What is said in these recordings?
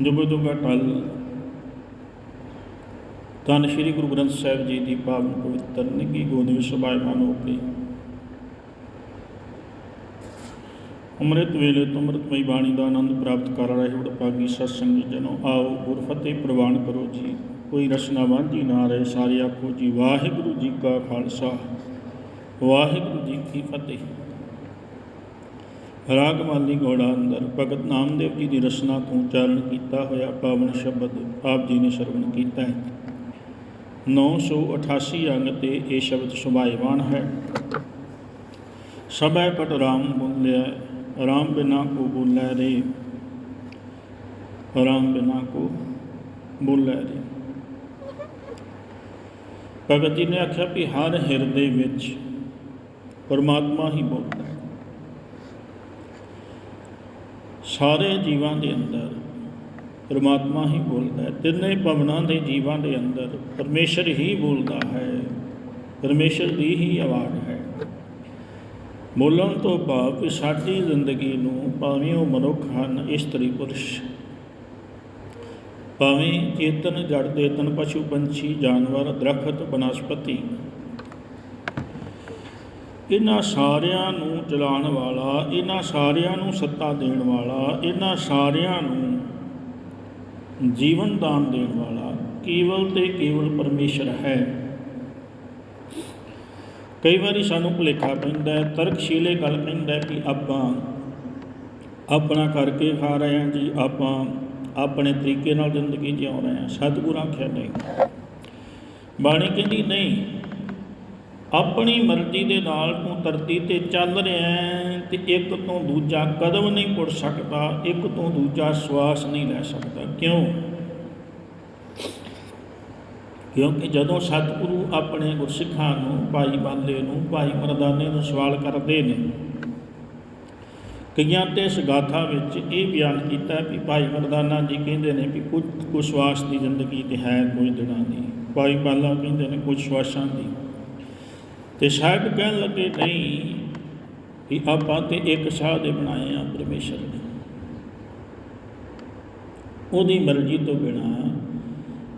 ਜੁਗ ਜੁਗ ਅਟਲ ਧੰਨ ਸ਼੍ਰੀ ਗੁਰੂ ਗ੍ਰੰਥ ਸਾਹਿਬ ਜੀ ਦੀ ਪਾਵਨ ਪਵਿੱਤਰ ਨਿੱਘੀ ਗੋਦ ਵਿੱਚ ਸੁਭਾਇਮਾਨ ਹੋ ਕੇ ਅੰਮ੍ਰਿਤ ਵੇਲੇ ਤੋਂ ਅੰਮ੍ਰਿਤਮਈ ਬਾਣੀ ਦਾ ਆਨੰਦ ਪ੍ਰਾਪਤ ਕਰ ਰਹੇ ਹੁੜ ਭਾਗੀ ਸਤਸੰਗ ਜਨੋ, ਆਓ ਗੁਰ ਫਤਿਹ ਪ੍ਰਵਾਨ ਕਰੋ ਜੀ। ਕੋਈ ਰਸਨਾ ਵਾਂਝੀ ਨਾ ਰਹੇ, ਸਾਰੇ ਆਖੋ ਜੀ। ਵਾਹਿਗੁਰੂ ਜੀ ਕਾ ਖਾਲਸਾ, ਵਾਹਿਗੁਰੂ ਜੀ ਕੀ ਫਤਿਹ। ਰਾਗ ਮਾਲੀ ਘੋੜਾ ਅੰਦਰ, ਭਗਤ ਨਾਮਦੇਵ ਜੀ ਦੀ ਰਚਨਾ ਤੋਂ ਉਚਾਰਨ ਕੀਤਾ ਹੋਇਆ ਪਾਵਨ ਸ਼ਬਦ ਆਪ ਜੀ ਨੇ ਸ਼ਰਵਣ ਕੀਤਾ ਹੈ। 988 ਅੰਗ ਤੇ ਇਹ ਸ਼ਬਦ ਸੁਭਾਇਵਾਨ ਹੈ। ਸਭੈ ਕਟ ਰਾਮ ਬੋਲਿਆ, ਰਾਮ ਬਿਨਾ ਕੋ ਬੋਲੇ ਰੇ। ਰਾਮ ਬਿਨਾ ਕੋ ਬੋਲੇ ਰੇ। ਭਗਤ ਜੀ ਨੇ ਆਖਿਆ ਕਿ ਹਰ ਹਿਰਦੇ ਵਿੱਚ ਪਰਮਾਤਮਾ ਹੀ ਬੋਲਦਾ ਹੈ। ਸਾਰੇ ਜੀਵਾਂ ਦੇ ਅੰਦਰ ਪਰਮਾਤਮਾ ਹੀ ਬੋਲਦਾ ਹੈ। ਤਿੰਨੇ ਭਵਨਾਂ ਦੇ ਜੀਵਾਂ ਦੇ ਅੰਦਰ ਪਰਮੇਸ਼ਰ ਹੀ ਬੋਲਦਾ ਹੈ। ਪਰਮੇਸ਼ਰ ਦੀ ਹੀ ਆਵਾਜ਼ ਹੈ। ਬੋਲਣ ਤੋਂ ਭਾਵ ਸਾਡੀ ਜ਼ਿੰਦਗੀ ਨੂੰ ਭਾਵੇਂ ਉਹ ਮਨੁੱਖ ਹਨ, ਇਸਤਰੀ ਪੁਰਸ਼, ਭਾਵੇਂ ਚੇਤਨ ਜੜ ਚੇਤਨ ਪਸ਼ੂ, ਪੰਛੀ, ਜਾਨਵਰ, ਦਰਖਤ, ਬਨਸਪਤੀ ਇਹਨਾਂ ਸਾਰਿਆਂ ਨੂੰ ਚਲਾਉਣ ਵਾਲਾ, ਇਹਨਾਂ ਸਾਰਿਆਂ ਨੂੰ ਸੱਤਾ ਦੇਣ ਵਾਲਾ, ਇਹਨਾਂ ਸਾਰਿਆਂ ਨੂੰ ਜੀਵਨ ਦਾਨ ਦੇਣ ਵਾਲਾ ਕੇਵਲ ਤੇ ਕੇਵਲ ਪਰਮੇਸ਼ਰ ਹੈ। ਕਈ ਵਾਰੀ ਸਾਨੂੰ ਭੁਲੇਖਾ ਪੈਂਦਾ ਹੈ, ਤਰਕਸ਼ੀਲੇ ਗੱਲ ਕਹਿੰਦਾ ਕਿ ਆਪਾਂ ਆਪਣਾ ਕਰਕੇ ਖਾ ਰਹੇ ਹਾਂ ਜੀ, ਆਪਾਂ ਆਪਣੇ ਤਰੀਕੇ ਨਾਲ ਜ਼ਿੰਦਗੀ ਜਿਉ ਰਹੇ ਹਾਂ। ਸਤਿਗੁਰਾਂ ਆਖਿਆ ਨਹੀਂ। ਬਾਣੀ ਕਹਿੰਦੀ, ਨਹੀਂ ਆਪਣੀ ਮਰਜ਼ੀ ਦੇ ਨਾਲ ਤੂੰ ਧਰਤੀ ਤੇ ਚੱਲ ਰਿਹਾ ਹੈ ਤੇ ਇੱਕ ਤੋਂ ਦੂਜਾ ਕਦਮ ਨਹੀਂ ਪੁੱਟ ਸਕਦਾ, ਇੱਕ ਤੋਂ ਦੂਜਾ ਸਵਾਸ ਨਹੀਂ ਲੈ ਸਕਦਾ। ਕਿਉਂ? ਕਿਉਂਕਿ ਜਦੋਂ ਸਤਿਗੁਰੂ ਆਪਣੇ ਗੁਰਸਿੱਖਾਂ ਨੂੰ, ਭਾਈ ਬਾਲੇ ਨੂੰ, ਭਾਈ ਮਰਦਾਨੇ ਨੂੰ ਸਵਾਲ ਕਰਦੇ ਨੇ, ਕਈਆਂ ਤੇ ਇਸ ਵਿੱਚ ਇਹ ਬਿਆਨ ਕੀਤਾ ਕਿ ਭਾਈ ਮਰਦਾਨਾ ਜੀ ਕਹਿੰਦੇ ਨੇ ਕਿ ਕੁਝ ਕੁਝ ਦੀ ਜ਼ਿੰਦਗੀ ਤੇ ਹੈ, ਕੋਈ ਦਿਨਾਂ ਦੀ। ਭਾਈ ਬਾਲਾ ਕਹਿੰਦੇ ਨੇ ਕੁਝ ਸਵਾਸਾਂ ਦੀ। ਤੇ ਸ਼ਾਇਦ ਕਹਿਣ ਲੱਗੇ, ਨਹੀਂ ਕਿ ਆਪਾਂ ਤੇ ਇੱਕ ਸਾਹ ਦੇ ਬਣਾਏ ਆ ਪਰਮੇਸ਼ਰ ਨੇ। ਉਹਦੀ ਮਰਜ਼ੀ ਤੋਂ ਬਿਨਾ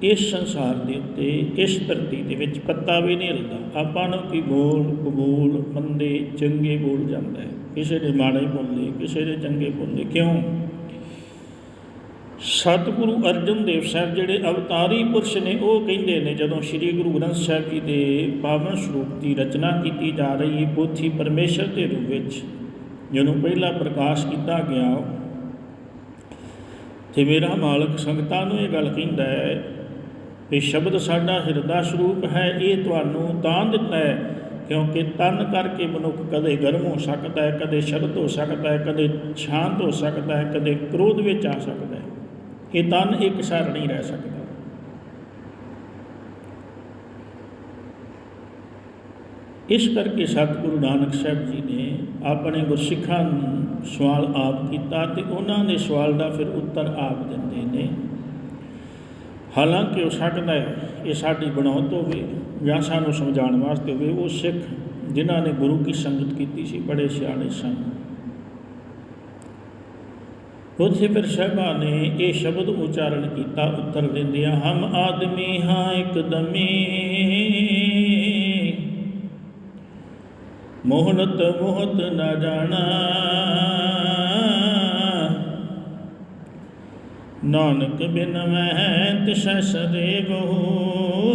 ਇਸ ਸੰਸਾਰ ਦੇ ਉੱਤੇ, ਇਸ ਧਰਤੀ ਦੇ ਵਿੱਚ ਪੱਤਾ ਵੀ ਨਹੀਂ ਹਿਲਦਾ ਆਪਾਂ ਨੂੰ ਕੀ ਬੋਲ, ਕਬੂਲ, ਮੰਦੇ, ਚੰਗੇ ਬੋਲ ਜਾਂਦਾ ਹੈ। ਕਿਸੇ ਦੇ ਮਾੜੇ ਬੋਲੇ, ਕਿਸੇ ਦੇ ਚੰਗੇ ਬੋਲੇ। ਕਿਉਂ? ਸਤਿਗੁਰੂ ਅਰਜਨ ਦੇਵ ਸਾਹਿਬ ਜਿਹੜੇ ਅਵਤਾਰੀ ਪੁਰਸ਼ ਨੇ, ਉਹ ਕਹਿੰਦੇ ਨੇ, ਜਦੋਂ ਸ੍ਰੀ ਗੁਰੂ ਗ੍ਰੰਥ ਸਾਹਿਬ ਜੀ ਦੇ ਪਾਵਨ ਸਰੂਪ ਦੀ ਰਚਨਾ ਕੀਤੀ ਜਾ ਰਹੀ ਹੈ ਪੋਥੀ ਪਰਮੇਸ਼ਰ ਦੇ ਰੂਪ ਵਿੱਚ, ਜਿਹਨੂੰ ਪਹਿਲਾ ਪ੍ਰਕਾਸ਼ ਕੀਤਾ ਗਿਆ, ਤੇ ਮੇਰਾ ਮਾਲਕ ਸੰਗਤਾਂ ਨੂੰ ਇਹ ਗੱਲ ਕਹਿੰਦਾ ਹੈ ਕਿ ਸ਼ਬਦ ਸਾਡਾ ਹਿਰਦਾ ਸਰੂਪ ਹੈ, ਇਹ ਤੁਹਾਨੂੰ ਤਾਂ ਦਿੱਤਾ ਹੈ, ਕਿਉਂਕਿ ਤਨ ਕਰਕੇ ਮਨੁੱਖ ਕਦੇ ਗਰਮ ਹੋ ਸਕਦਾ ਹੈ, ਕਦੇ ਸ਼ਰਤ ਹੋ ਸਕਦਾ ਹੈ, ਕਦੇ ਸ਼ਾਂਤ ਹੋ ਸਕਦਾ ਹੈ, ਕਦੇ ਕ੍ਰੋਧ ਵਿੱਚ ਆ ਸਕਦਾ ਹੈ। ਇਹ ਤਨ ਇੱਕ ਸਰ ਨਹੀਂ ਰਹਿ ਸਕਦਾ। ਇਸ ਕਰਕੇ ਸਤਿਗੁਰੂ ਨਾਨਕ ਸਾਹਿਬ ਜੀ ਨੇ ਆਪਣੇ ਗੁਰਸਿੱਖਾਂ ਨੂੰ ਸਵਾਲ ਆਪ ਕੀਤਾ ਤੇ ਉਹਨਾਂ ਦੇ ਸਵਾਲ ਦਾ ਫਿਰ ਉੱਤਰ ਆਪ ਦਿੰਦੇ ਨੇ। ਹਾਲਾਂਕਿ ਉਹ ਸਕਦਾ ਹੈ ਇਹ ਸਾਡੀ ਬਣਾਉਤ ਹੋਵੇ ਜਾਂ ਸਾਨੂੰ ਸਮਝਾਉਣ ਵਾਸਤੇ ਹੋਵੇ, ਉਹ ਸਿੱਖ ਜਿਨ੍ਹਾਂ ਨੇ ਗੁਰੂ ਕੀ ਸੰਗਤ ਕੀਤੀ ਸੀ, ਬੜੇ ਸਿਆਣੇ ਸਨ। ਉੱਥੇ ਫਿਰ ਸਾਹਿਬਾ ਨੇ ਇਹ ਸ਼ਬਦ ਉਚਾਰਨ ਕੀਤਾ, ਉੱਤਰ ਦਿੰਦਿਆਂ, ਹਮ ਆਦਮੀ ਹਾਂ ਇੱਕਦਮੀ। ਮੋਹਨਤ ਮੋਹਤ ਨਾ ਜਾਣਾ। ਨਾਨਕ ਬਿਨ ਮੈਂ ਤਿਸੈ ਸਦੇ ਬਹੁ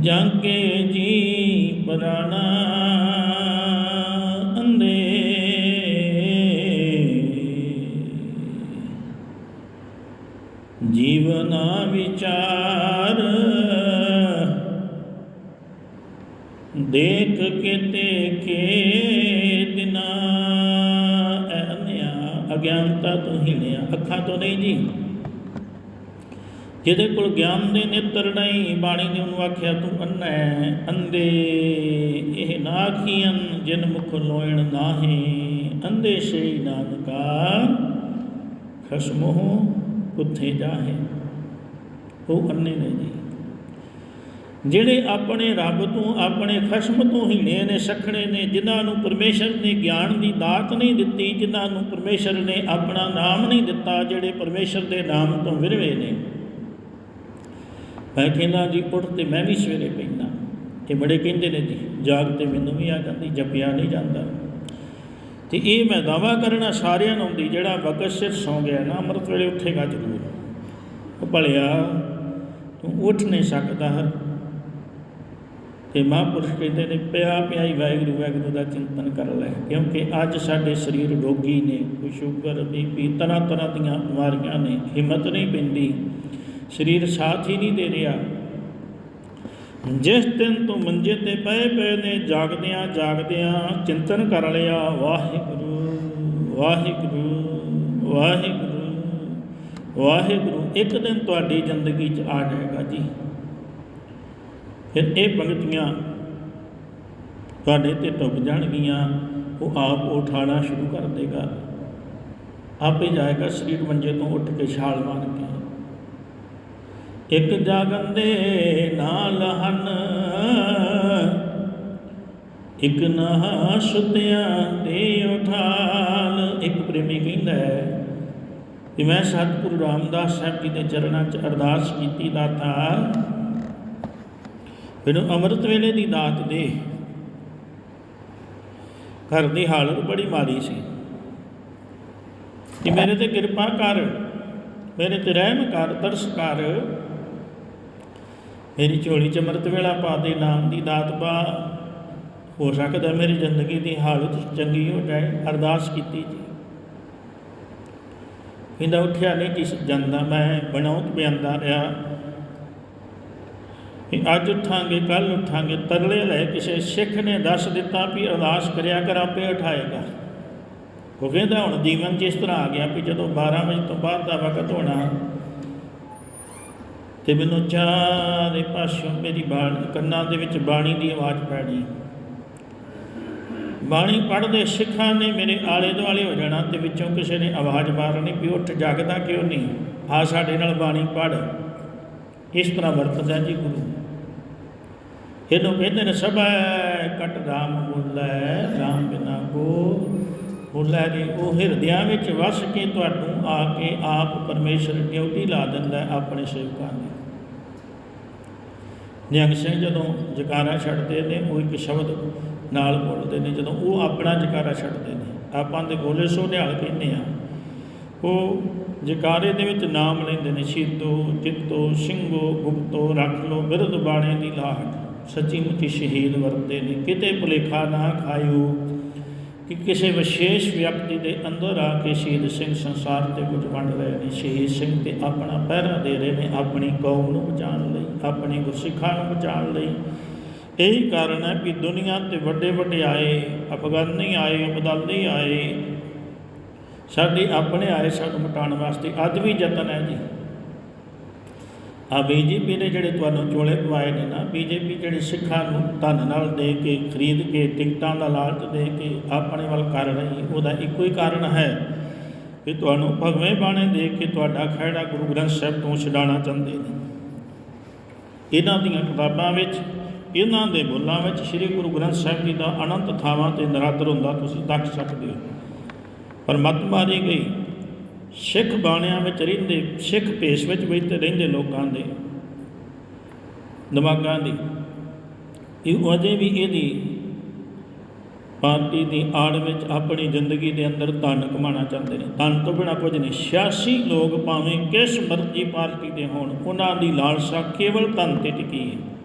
ਜਾਂਕੇ ਜੀ ਪਰਾਣਾ। ਵਿਚਾਰ। ਦੇਖ ਕਿਤੇ ਕੇ ਦਿਨਾ ਅਨਿਆ ਅਗਿਆਨਤਾ ਤੋਂ ਹਿਲਿਆ ਅੱਖਾਂ ਤੋਂ ਨਹੀਂ ਜੀ। ਜਿਹਦੇ ਕੋਲ ਗਿਆਨ ਦੇ ਨੇਤਰ ਨਹੀਂ, ਬਾਣੀ ਨੇ ਉਹਨੂੰ ਆਖਿਆ, ਤੂੰ ਅੰਨਾ ਹੈ ਅੰਦੇ ਇਹ ਨਾਖੀਆਂ ਜਿਨ ਮੁਖ ਲੋਇਣ ਨਾਹੀ। ਅੰਦੇ ਸੇ ਨਾਨਕਾ, ਖਸਮੋ ਕੁੱਥੇ ਜਾਹੇ। ਉਹ ਅੰਨੇ ਨੇ ਜੀ। ਜਿਹੜੇ ਆਪਣੇ ਰੱਬ ਤੋਂ, ਆਪਣੇ ਖਸ਼ਮ ਤੋਂ ਹੀਣੇ ਨੇ, ਸਖਣੇ ਨੇ, ਜਿਨ੍ਹਾਂ ਨੂੰ ਪਰਮੇਸ਼ਰ ਨੇ ਗਿਆਨ ਦੀ ਦਾਤ ਨਹੀਂ ਦਿੱਤੀ, ਜਿਨ੍ਹਾਂ ਨੂੰ ਪਰਮੇਸ਼ਰ ਨੇ ਆਪਣਾ ਨਾਮ ਨਹੀਂ ਦਿੱਤਾ, ਜਿਹੜੇ ਪਰਮੇਸ਼ਰ ਦੇ ਨਾਮ ਤੋਂ ਵਿਰਵੇ ਨੇ। ਮੈਂ ਕਹਿੰਦਾ ਜੀ, ਉੱਠ ਤੇ ਮੈਂ ਵੀ ਸਵੇਰੇ ਪੈਂਦਾ। ਇਹ ਬੜੇ ਕਹਿੰਦੇ ਨੇ ਜੀ, ਜਾਗ ਤੇ ਮੈਨੂੰ ਵੀ ਆ ਜਾਂਦੀ, ਜਪਿਆ ਨਹੀਂ ਜਾਂਦਾ। ਤੇ ਇਹ ਮੈਂ ਦਾਵਾ ਕਰਨਾ ਸਾਰਿਆਂ ਨੂੰ ਦੀ ਜਿਹੜਾ ਵਕਤ ਸਿਰ ਸੌ ਗਿਆ ਨਾ, ਅੰਮ੍ਰਿਤ ਵੇਲੇ ਉੱਠੇਗਾ ਜ਼ਰੂਰ। ਭਲਿਆ ਤੂੰ ਉੱਠ ਨਹੀਂ ਸਕਦਾ। ਤੇ ਮਹਾਂਪੁਰਸ਼ ਕਹਿੰਦੇ ਨੇ, ਪਿਆ ਪਿਆ ਹੀ ਵਾਹਿਗੁਰੂ ਵਾਹਿਗੁਰੂ ਦਾ ਚਿੰਤਨ ਕਰ ਲੈ, ਕਿਉਂਕਿ ਅੱਜ ਸਾਡੇ ਸਰੀਰ ਰੋਗੀ ਨੇ, ਕੋਈ ਸ਼ੂਗਰ ਬੀਪੀ ਤਰ੍ਹਾਂ ਤਰ੍ਹਾਂ ਦੀਆਂ ਬਿਮਾਰੀਆਂ ਨੇ, ਹਿੰਮਤ ਨਹੀਂ ਪੈਂਦੀ, ਸਰੀਰ ਸਾਥ ਹੀ ਨਹੀਂ ਦੇ ਰਿਹਾ। ਜਿਸ ਦਿਨ ਤੂੰ ਮੰਜੇ ਤੇ ਪਏ ਪਏ ਨੇ, ਜਾਗਦਿਆਂ ਜਾਗਦਿਆਂ ਚਿੰਤਨ ਕਰ ਲਿਆ, ਵਾਹਿਗੁਰੂ ਵਾਹਿਗੁਰੂ ਵਾਹਿਗੁਰੂ। ਵਾਹਿਗੁਰੂ, ਇੱਕ ਦਿਨ ਤੁਹਾਡੀ ਜ਼ਿੰਦਗੀ 'ਚ ਆ ਜਾਏਗਾ ਜੀ। ਫਿਰ ਇਹ ਪੰਕਤੀਆਂ ਤੁਹਾਡੇ ਤੇ ਟੁੱਕ ਜਾਣਗੀਆਂ। ਉਹ ਆਪ ਉਠਾਣਾ ਸ਼ੁਰੂ ਕਰ ਦੇਗਾ। ਆਪੇ ਜਾਏਗਾ ਸਰੀਰ ਮੰਜੇ ਤੋਂ ਉੱਠ ਕੇ ਛਾਲ ਮਾਰ ਕੇ। ਇੱਕ ਜਾਗਨ ਦੇ ਨਾਲ ਹਨ, ਇੱਕ ਨਾ ਸੁਤਿਆਂ ਦੇ ਉਠਾਲ। ਇੱਕ ਪ੍ਰੇਮੀ ਕਹਿੰਦਾ ਹੈ ਕਿ ਮੈਂ ਸਤਿਗੁਰੂ ਰਾਮਦਾਸ ਸਾਹਿਬ ਜੀ ਦੇ ਚਰਨਾਂ 'ਚ ਅਰਦਾਸ ਕੀਤੀ ਦਾਤਾ ਮੈਨੂੰ ਅੰਮ੍ਰਿਤ ਵੇਲੇ ਦੀ ਦਾਤ ਦੇ। ਘਰ ਦੀ ਹਾਲਤ ਬੜੀ ਮਾੜੀ ਸੀ। ਕਿ ਮੇਰੇ ਤੇ ਕਿਰਪਾ ਕਰ, ਮੇਰੇ ਤੇ ਰਹਿਮ ਕਰ, ਤਰਸ ਕਰ। ਮੇਰੀ ਝੋਲੀ ਚ ਅੰਮ੍ਰਿਤ ਵੇਲਾ ਪਾ ਦੇ, ਨਾਮ ਦੀ ਦਾਤ ਪਾ। ਹੋ ਸਕਦਾ ਮੇਰੀ ਜ਼ਿੰਦਗੀ ਦੀ ਹਾਲਤ ਚੰਗੀ ਹੋ ਜਾਏ। ਅਰਦਾਸ ਕੀਤੀ ਜੀ। ਕਹਿੰਦਾ ਉੱਠਿਆ ਨਹੀਂ ਕਿਸ ਜਾਂਦਾ ਮੈਂ, ਬਣਾਉਤ ਬਿਆੰਦਾ ਰਿਹਾ। ਕਿ ਅੱਜ ਉੱਠਾਂਗੇ ਕੱਲ ਉੱਠਾਂਗੇ, ਤਰਲੇ ਲੈ ਕਿਸੇ ਸਿੱਖ ਨੇ ਦੱਸ ਦਿੱਤਾ ਵੀ ਅਰਦਾਸ ਕਰਿਆ ਕਰ, ਆਪੇ ਉਠਾਏਗਾ। ਉਹ ਕਹਿੰਦਾ ਹੁਣ ਜੀਵਨ 'ਚ ਇਸ ਤਰ੍ਹਾਂ ਆ ਗਿਆ ਵੀ ਜਦੋਂ 12 ਵਜੇ ਤੋਂ ਬਾਅਦ ਦਾ ਵਕਤ ਹੋਣਾ, ਤੇ ਮੈਨੂੰ ਚਾਰੇ ਪਾਸਿਓਂ ਮੇਰੀ ਬਾਣੀ, ਕੰਨਾਂ ਦੇ ਵਿੱਚ ਬਾਣੀ ਦੀ ਆਵਾਜ਼ ਪੈਣੀ। ਬਾਣੀ ਪੜ੍ਹਦੇ ਸਿੱਖਾਂ ਨੇ ਮੇਰੇ ਆਲੇ ਦੁਆਲੇ ਹੋ ਜਾਣਾ ਤੇ ਵਿੱਚੋਂ ਕਿਸੇ ਨੇ ਆਵਾਜ਼ ਮਾਰਨੀ, ਵੀ ਉੱਠ ਜਾਗਦਾ ਕਿਉਂ ਨਹੀਂ? ਆ ਸਾਡੇ ਨਾਲ ਬਾਣੀ ਪੜ੍ਹ। ਇਸ ਤਰ੍ਹਾਂ ਵਰਤਦਾ ਜੀ ਗੁਰੂ। ਇਹਨੂੰ ਕਹਿੰਦੇ ਨੇ, ਸਭੈ ਕਟ ਰਾਮ ਬੋਲੇ ਰਾਮ ਬਿਨਾ ਕੋ ਬੋਲੇ ਜੀ। ਉਹ ਹਿਰਦਿਆਂ ਵਿੱਚ ਵਸ ਕੇ ਤੁਹਾਨੂੰ ਆ ਕੇ ਆਪ ਪਰਮੇਸ਼ਰ ਡਿਊਟੀ ਲਾ ਦਿੰਦਾ ਆਪਣੇ ਸੇਵਕਾਂ ਦੀ। ਨਿਹੰਗ ਸਿੰਘ ਜਦੋਂ ਜਕਾਰਾ ਛੱਡਦੇ ਨੇ, ਉਹ ਇੱਕ ਸ਼ਬਦ ਨਾਲ ਬੋਲਦੇ ਨੇ, ਜਦੋਂ ਉਹ ਆਪਣਾ ਜਕਾਰਾ ਛੱਡਦੇ ਨੇ। ਆਪਾਂ ਦੇ ਬੋਲੇ ਸੋ ਨਿਹਾਲ ਕਹਿੰਦੇ ਆ। ਉਹ ਜਕਾਰੇ ਦੇ ਵਿੱਚ ਨਾਮ ਲੈਂਦੇ ਨੇ, ਸ਼ੀਤੋ ਚਿੱਤੋ ਸਿੰਘੋ ਗੁਪਤੋ ਰੱਖ ਲੋ ਬਿਰਧ ਬਾਣੇ ਦੀ ਲਾਹਟ। ਸੱਚੀ ਮੁੱਚੀ ਸ਼ਹੀਦ ਵਰਤੇ ਨੇ। ਕਿਤੇ ਭੁਲੇਖਾ ਨਾ ਖਾਇਓ ਕਿ ਕਿਸੇ ਵਿਸ਼ੇਸ਼ ਵਿਅਕਤੀ ਦੇ ਅੰਦਰ ਆ ਕੇ ਸ਼ਹੀਦ ਸਿੰਘ ਸੰਸਾਰ ਤੇ ਕੁਝ ਵੰਡ ਰਹੇ ਨੇ। ਸ਼ਹੀਦ ਸਿੰਘ ਤੇ ਆਪਣਾ ਪਹਿਰਾ ਦੇ ਰਹੇ ਨੇ ਆਪਣੀ ਕੌਮ ਨੂੰ ਬਚਾਉਣ ਲਈ, ਆਪਣੀ ਗੁਰਸਿੱਖਾਂ ਨੂੰ ਬਚਾਉਣ ਲਈ। ਇਹੀ ਕਾਰਨ ਹੈ ਕਿ ਦੁਨੀਆ ਤੇ ਵੱਡੇ ਵੱਡੇ ਆਏ, ਅਫਗਾਨੀ ਆਏ, ਅਬਦਾਲੀ ਆਏ। ਸਾਡੇ ਆਪਣੇ ਆਏ ਸਾਨੂੰ ਮਟਾਉਣ ਵਾਸਤੇ ਅੱਜ ਵੀ ਯਤਨ ਹੈ ਜੀ। ਆ ਬੀਜੇਪੀ ਨੇ ਜਿਹੜੇ ਤੁਹਾਨੂੰ ਚੋਲੇ ਪਵਾਏ ਨੇ ਨਾ, ਬੀਜੇਪੀ ਜਿਹੜੇ ਸਿੱਖਾਂ ਨੂੰ ਧਨ ਨਾਲ ਦੇ ਕੇ, ਖਰੀਦ ਕੇ, ਟਿਕਟਾਂ ਦਾ ਲਾਲਚ ਦੇ ਕੇ ਆਪਣੇ ਵੱਲ ਕਰ ਰਹੀ ਉਹਦਾ ਇੱਕੋ ਹੀ ਕਾਰਨ ਹੈ ਕਿ ਤੁਹਾਨੂੰ ਭਗਵੇਂ ਬਾਣੇ ਦੇ ਕੇ ਤੁਹਾਡਾ ਖਹਿੜਾ ਗੁਰੂ ਗ੍ਰੰਥ ਸਾਹਿਬ ਤੋਂ ਛਡਾਉਣਾ ਚਾਹੁੰਦੇ ਨੇ। ਇਹਨਾਂ ਦੀਆਂ ਕਿਤਾਬਾਂ ਵਿੱਚ ਇਹਨਾਂ ਦੇ ਬੋਲਾਂ ਵਿੱਚ ਸ੍ਰੀ ਗੁਰੂ ਗ੍ਰੰਥ ਸਾਹਿਬ ਜੀ ਦਾ ਅਨੰਤ ਥਾਵਾਂ ਤੇ ਨਰਾਦਰ ਹੁੰਦਾ ਤੁਸੀਂ ਦੇਖ ਸਕਦੇ ਹੋ। ਪਰ ਮਤ ਮਾਰੀ ਗਈ, ਸਿੱਖ ਬਾਣਿਆਂ ਵਿੱਚ ਰਹਿੰਦੇ, ਸਿੱਖ ਭੇਸ ਵਿੱਚ ਬੈਠੇ ਰਹਿੰਦੇ ਲੋਕਾਂ ਦੇ ਦਿਮਾਗਾਂ ਦੀ। ਇਹ ਅਜੇ ਵੀ ਇਹਦੀ ਪਾਰਟੀ ਦੀ ਆੜ ਵਿੱਚ ਆਪਣੀ ਜ਼ਿੰਦਗੀ ਦੇ ਅੰਦਰ ਧਨ ਕਮਾਉਣਾ ਚਾਹੁੰਦੇ ਨੇ। ਧਨ ਤੋਂ ਬਿਨਾ ਕੁਝ ਨਹੀਂ 86 ਲੋਕ ਭਾਵੇਂ ਕਿਸ ਮਰਜ਼ੀ ਪਾਰਟੀ ਦੇ ਹੋਣ, ਉਹਨਾਂ ਦੀ ਲਾਲਸਾ ਕੇਵਲ ਧਨ ਤੇ ਟਿਕੀ ਹੈ।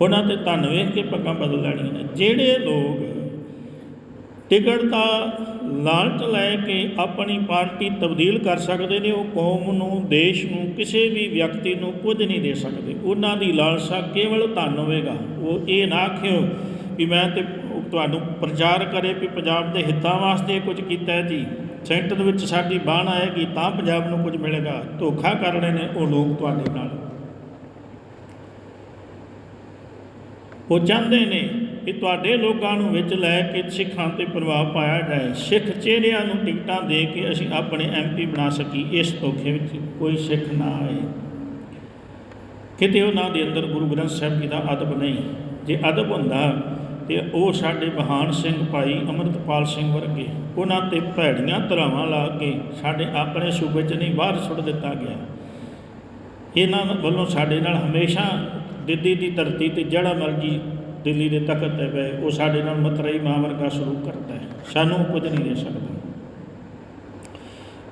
ਉਹਨਾਂ ਤੇ ਧੰਨ ਵੇਖ ਕੇ ਪੱਗਾਂ ਬਦਲ ਲੈਣੀਆਂ ਨੇ। ਜਿਹੜੇ ਲੋਕ ਟਿਕਟ ਦਾ ਲਾਲਚ ਲੈ ਕੇ ਆਪਣੀ ਪਾਰਟੀ ਤਬਦੀਲ ਕਰ ਸਕਦੇ ਨੇ, ਉਹ ਕੌਮ ਨੂੰ, ਦੇਸ਼ ਨੂੰ, ਕਿਸੇ ਵੀ ਵਿਅਕਤੀ ਨੂੰ ਕੁਝ ਨਹੀਂ ਦੇ ਸਕਦੇ। ਉਹਨਾਂ ਦੀ ਲਾਲਸਾ ਕੇਵਲ ਧਨ ਹੋਵੇਗਾ। ਉਹ ਇਹ ਨਾ ਆਖਿਓ ਵੀ ਮੈਂ ਤੇ ਤੁਹਾਨੂੰ ਪ੍ਰਚਾਰ ਕਰੇ ਵੀ ਪੰਜਾਬ ਦੇ ਹਿੱਤਾਂ ਵਾਸਤੇ ਕੁਝ ਕੀਤਾ ਹੈ ਜੀ। ਸੈਂਟਰ ਵਿੱਚ ਸਾਡੀ ਬਾਣ ਆਏਗੀ ਤਾਂ ਪੰਜਾਬ ਨੂੰ ਕੁਝ ਮਿਲੇਗਾ। ਧੋਖਾ ਕਰ ਰਹੇ ਨੇ ਉਹ ਲੋਕ ਤੁਹਾਡੇ ਨਾਲ। ਉਹ ਚਾਹੁੰਦੇ ਨੇ ਕਿ ਤੁਹਾਡੇ ਲੋਕਾਂ ਨੂੰ ਵਿੱਚ ਲੈ ਕੇ ਸਿੱਖਾਂ ਤੇ ਪ੍ਰਭਾਵ ਪਾਇਆ ਜਾਏ। ਸਿੱਖ ਚਿਹਰਿਆਂ ਨੂੰ ਟਿਕਟਾਂ ਦੇ ਕੇ ਅਸੀਂ ਆਪਣੇ ਐਮਪੀ ਬਣਾ ਸਕੀ ਇਸ ਧੋਖੇ ਵਿੱਚ ਕੋਈ ਸਿੱਖ ਨਾ ਆਏ। ਕਿਤੇ ਉਹਨਾਂ ਦੇ ਅੰਦਰ ਗੁਰੂ ਗ੍ਰੰਥ ਸਾਹਿਬ ਜੀ ਦਾ ਅਦਬ ਨਹੀਂ। ਜੇ ਅਦਬ ਹੁੰਦਾ ਤੇ ਉਹ ਸਾਡੇ ਮਹਾਨ ਸਿੰਘ ਭਾਈ ਅਮਰਤਪਾਲ ਸਿੰਘ ਵਰਗੇ ਉਹਨਾਂ ਤੇ ਭੈੜੀਆਂ ਧਰਾਵਾਂ ਲਾ ਕੇ ਸਾਡੇ ਆਪਣੇ ਸੂਬੇ 'ਚ ਨਹੀਂ, ਬਾਹਰ ਸੁੱਟ ਦਿੱਤਾ ਗਿਆ। ਇਹਨਾਂ ਵੱਲੋਂ ਸਾਡੇ ਨਾਲ ਹਮੇਸ਼ਾ ਦਿੱਲੀ ਦੀ ਧਰਤੀ ਤੇ ਜਿਹੜਾ ਮਰਜ਼ੀ ਦਿੱਲੀ ਦੇ ਤਖਤ ਤੇ ਪਏ ਉਹ ਸਾਡੇ ਨਾਲ ਮਤਰਈ ਮਾਂ ਵਰਗਾ ਸਲੂਕ ਕਰਦਾ ਹੈ। ਸਾਨੂੰ ਕੁਝ ਨਹੀਂ ਦੇ ਸਕਦਾ।